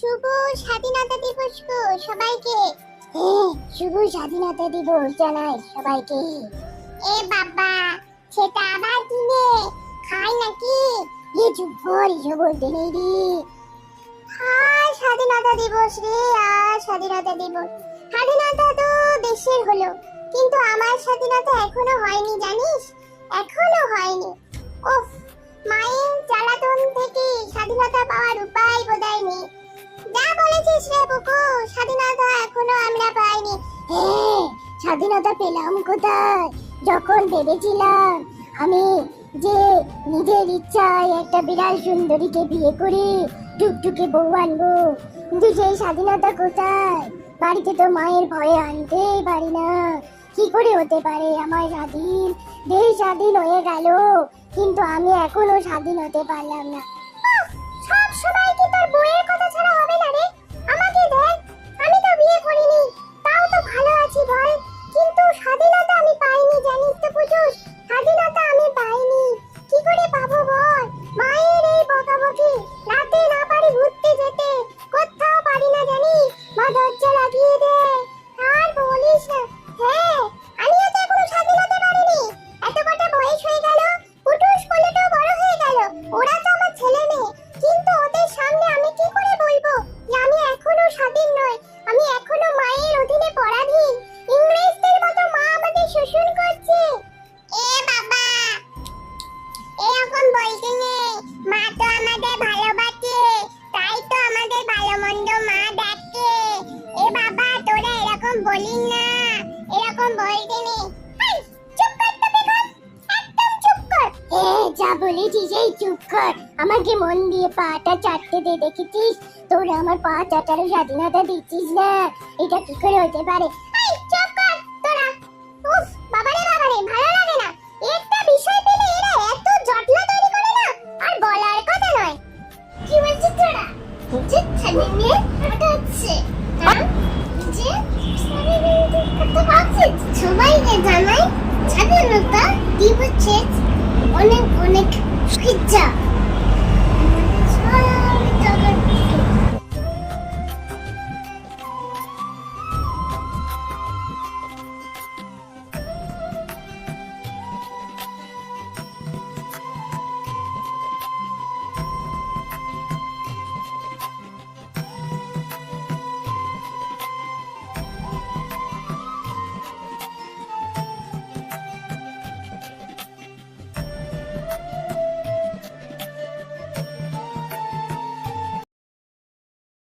শুভ স্বাধীনতা দিবস গো সবাইকে। শুভ স্বাধীনতা দিবস জানাই সবাইকে। এ বাবা সেটা আবার কিনে খাই নাকি? এ চুপ কর বলতে নেই রে। হায় স্বাধীনতা দিবস রে আর স্বাধীনতা দিবস। স্বাধীনতা তো দেশের হলো কিন্তু আমার স্বাধীনতা এখনও হয়নি জানিস? এখনও হয়নি। ওফ মায়ের জ্বালাতন থেকে স্বাধীনতা পাওয়ার উপায় বলেছিস রে স্বাধীনতা এখনও আমরা পাইনি। হ্যাঁ স্বাধীনতা পেলাম কোথায়? যখন ভেবেছিলাম আমি যে নিজের ইচ্ছায় একটা বিড়াল সুন্দরীকে বিয়ে করে, টুকটুকে বউ আনব, কিন্তু সেই স্বাধীনতা কোথায়? বাড়িতে তো মায়ের ভয়ে আনতেই পারি না। কি করে হতে পারে? আমার স্বাধীন, দেশ স্বাধীন হয়ে গেল, কিন্তু আমি এখনও স্বাধীন হতে পারলাম না। সব সময় কি তোর বউয়ের বলিস না। এরকম বলতে নেই। চুপ কর তো বেগম। একদম চুপ কর। এ, যা বলেছিস, এই চুপ কর। আমাকে মন দিয়ে পাটা চাটতে দে, দেখেছিস? তোরা আমার পা চাটারও স্বাধীনতা দিচ্ছিস না। এটা কি করে হতে পারে? ভাবছিস সবাইকে জানাই? স্বাধীনতা দিবসের অনেক অনেক শুভেচ্ছা।